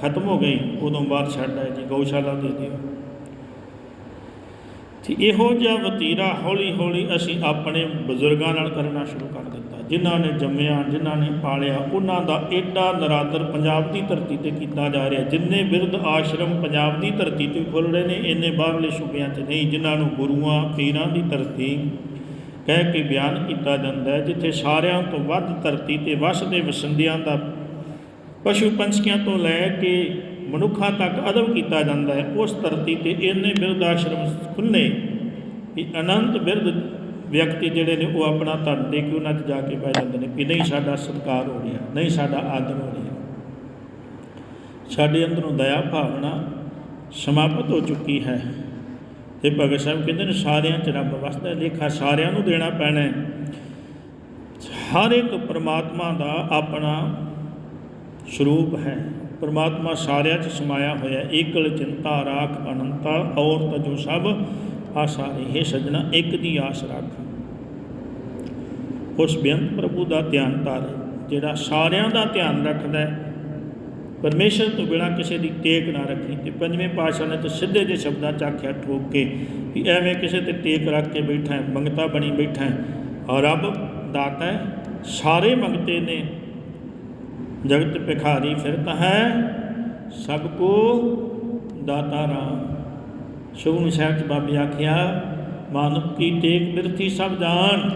ਖਤਮ ਹੋ ਗਈ, ਉਦੋਂ ਬਾਅਦ ਛੱਡ ਆਏ ਜੀ, ਗਊਸ਼ਾਲਾ ਦੇ ਦਿਓ। ਤੇ ਇਹੋ ਜਿਹਾ ਵਤੀਰਾ ਹੌਲੀ ਹੌਲੀ ਅਸੀਂ ਆਪਣੇ ਬਜ਼ੁਰਗਾਂ ਨਾਲ ਕਰਨਾ ਸ਼ੁਰੂ ਕਰ ਦਿੱਤਾ। ਜਿਨ੍ਹਾਂ ਨੇ ਜੰਮਿਆ, ਜਿਨ੍ਹਾਂ ਨੇ ਪਾਲਿਆ, ਉਹਨਾਂ ਦਾ ਏਡਾ ਨਰਾਦਰ ਪੰਜਾਬ ਦੀ ਧਰਤੀ ਤੇ ਕੀਤਾ ਜਾ ਰਿਹਾ। ਜਿੰਨੇ ਬਿਰਧ ਆਸ਼ਰਮ ਪੰਜਾਬ ਦੀ ਧਰਤੀ ਤੇ ਖੁੱਲ ਰਹੇ ਨੇ, ਇੰਨੇ ਬਾਹਰਲੇ ਸੂਬਿਆਂ 'ਚ ਨਹੀਂ, ਜਿਨ੍ਹਾਂ ਨੂੰ ਗੁਰੂਆਂ, ਪੀਰਾਂ ਦੀ ਧਰਤੀ ਕਹਿ ਕੇ ਬਿਆਨ ਕੀਤਾ ਜਾਂਦਾ ਹੈ, ਜਿੱਥੇ ਸਾਰਿਆਂ ਤੋਂ ਵੱਧ ਧਰਤੀ ਤੇ ਵਸਦੇ ਵਸੰਦਿਆਂ ਦਾ ਪਸ਼ੂ ਪੰਛੀਆਂ ਤੋਂ ਲੈ ਕੇ ਮਨੁੱਖਾਂ ਤੱਕ ਅਦਬ ਕੀਤਾ ਜਾਂਦਾ ਹੈ, ਉਸ ਧਰਤੀ ਤੇ ਇੰਨੇ ਬਿਰਧ ਆਸ਼ਰਮ ਖੁੱਲੇ ਵੀ ਅਨੰਤ ਬਿਰਧ ਵਿਅਕਤੀ ਜਿਹੜੇ ਨੇ ਉਹ ਆਪਣਾ ਧਨ ਦੇ ਕੇ ਉਹਨਾਂ 'ਚ ਜਾ ਕੇ ਬਹਿ ਜਾਂਦੇ ਨੇ ਵੀ ਨਹੀਂ ਸਾਡਾ ਸਤਿਕਾਰ ਹੋ ਰਿਹਾ, ਨਹੀਂ ਸਾਡਾ ਆਦਰ ਹੋ ਰਿਹਾ। ਸਾਡੇ ਅੰਦਰੋਂ ਦਇਆ ਭਾਵਨਾ ਸਮਾਪਤ ਹੋ ਚੁੱਕੀ ਹੈ। ਤੇ ਭਗਤ ਸਾਹਿਬ ਕਹਿੰਦੇ ਨੇ ਸਾਰਿਆਂ 'ਚ ਰੱਬ ਵਸਦਾ ਲੇਖਾ ਸਾਰਿਆਂ ਨੂੰ ਦੇਣਾ ਪੈਣਾ ਹੈ। ਹਰ ਇੱਕ ਪਰਮਾਤਮਾ ਦਾ ਆਪਣਾ ਸਰੂਪ ਹੈ। ਪਰਮਾਤਮਾ ਸਾਰਿਆਂ 'ਚ ਸਮਾਇਆ ਹੋਇਆ ਏਕਲ, ਚਿੰਤਾ, ਰਾਖ, ਅਨੰਤਾ ਔਰ ਤਜੋ ਸਭ ਆਸਾਰੇ ਹੈ। ਸਜਣਾ ਇੱਕ ਦੀ ਆਸ ਰੱਖ। ਉਸ ਬੇਅੰਤ ਪ੍ਰਭੂ ਦਾ ਧਿਆਨ ਧਰ, ਜਿਹੜਾ ਸਾਰਿਆਂ ਦਾ ਧਿਆਨ ਰੱਖਦਾ ਹੈ। ਪਰਮੇਸ਼ਰ ਤੋਂ ਬਿਨਾ ਕਿਸੇ ਦੀ ਟੇਕ ਨਾ ਰੱਖੀ ਤੇ ਪੰਜਵੇਂ ਪਾਤਸ਼ਾਹ ਨੇ ਤਾਂ ਸਿੱਧੇ ਜਿਹੇ ਸ਼ਬਦਾਂ ਚ ਆਖਿਆ ਠੋਕ ਕੇ ਵੀ ਐਵੇਂ ਕਿਸੇ ਤੇ ਟੇਕ ਰੱਖ ਕੇ ਬੈਠਾ ਹੈ, ਮੰਗਤਾ ਬਣੀ ਬੈਠਾ ਹੈ। ਔਰ ਰੱਬ ਦਾਤਾ ਹੈ। ਸਾਰੇ ਮੰਗਤੇ ਨੇ। ਜਗਤ ਭਿਖਾਰੀ ਫਿਰਤ ਹੈ, ਸਭ ਕੋ ਦਾਤਾ ਰਾਮ। ਸ਼ੁਭਮ ਸਾਹਿਬ ਚ ਬਾਬੇ ਆਖਿਆ, ਮਾਨਵ ਕੀ ਟੇਕ ਬਿਰਥੀ ਸਭ ਜਾਣ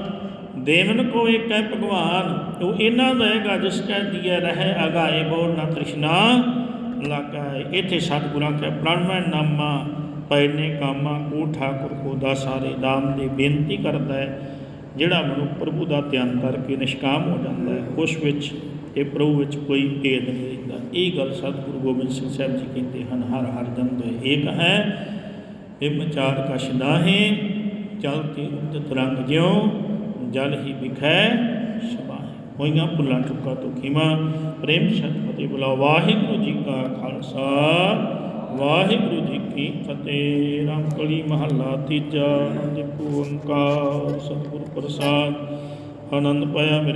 ਦੇਵਨ ਕੋ ਏਕ ਹੈ ਭਗਵਾਨ। ਉਹ ਇਹਨਾਂ ਦੇਗਾ ਜਿਸ ਕੈ ਦੀਏ ਰਹਿ ਅਗਾਏ ਬੋਲ ਨਾ ਤ੍ਰਿਸ਼ਨਾ ਲਾਗਾਏ। ਇਥੇ ਸਤਿਗੁਰਾਂ ਕੇ ਪ੍ਰਣਮੈ ਨਾਮਾ ਪੈਨੇ ਕਾਮਾ ਕੋ ਠਾਕੁਰ ਕੋ ਦਾ ਸਾਰੇ ਨਾਮ ਦੀ ਬੇਨਤੀ ਕਰਦਾ ਹੈ, ਜਿਹੜਾ ਮਨੁੱਖ ਪ੍ਰਭੂ ਦਾ ਧਿਆਨ ਕਰਕੇ ਨਿਸ਼ਕਾਮ ਹੋ ਜਾਂਦਾ ਹੈ, ਉਸ ਵਿੱਚ ਇਹ ਪ੍ਰਭੂ ਵਿੱਚ ਕੋਈ ਭੇਦ ਨਹੀਂ ਰਹਿੰਦਾ। ਇਹ ਗੱਲ ਸਤਿਗੁਰੂ ਗੋਬਿੰਦ ਸਿੰਘ ਸਾਹਿਬ ਜੀ ਕਹਿੰਦੇ ਹਨ, ਹਰ ਹਰ ਜਨ ਦੇ ਏਕ ਹੈ ਇਹ ਵਿਚਾਰ ਕਛ ਨਾਹੀਂ ਚਲਤੀ ਉਦਤ ਰੰਗ ਜਿਉ, ਜਲ ਹੀ ਵਿਖੈ ਸਬਾਹੇ ਹੋਈਆਂ ਭੁੱਲਾਂ ਚੁੱਕਾ ਤੋਂ ਖਿਮਾ, ਪ੍ਰੇਮ ਸਤਿ ਬੁਲਾ ਵਾਹਿਗੁਰੂ ਜੀ ਕਾ ਖਾਲਸਾ, ਵਾਹਿਗੁਰੂ ਜੀ ਕੀ ਫਤਿਹ। ਰਾਮ ਕਲੀ ਮਹੱਲਾ ਤੀਜਾ ਆਨੰਦ ਪੂਰਨ ਸਤਿਗੁਰ ਪ੍ਰਸਾਦ, ਆਨੰਦ ਪਾਇਆ ਮੇਰੇ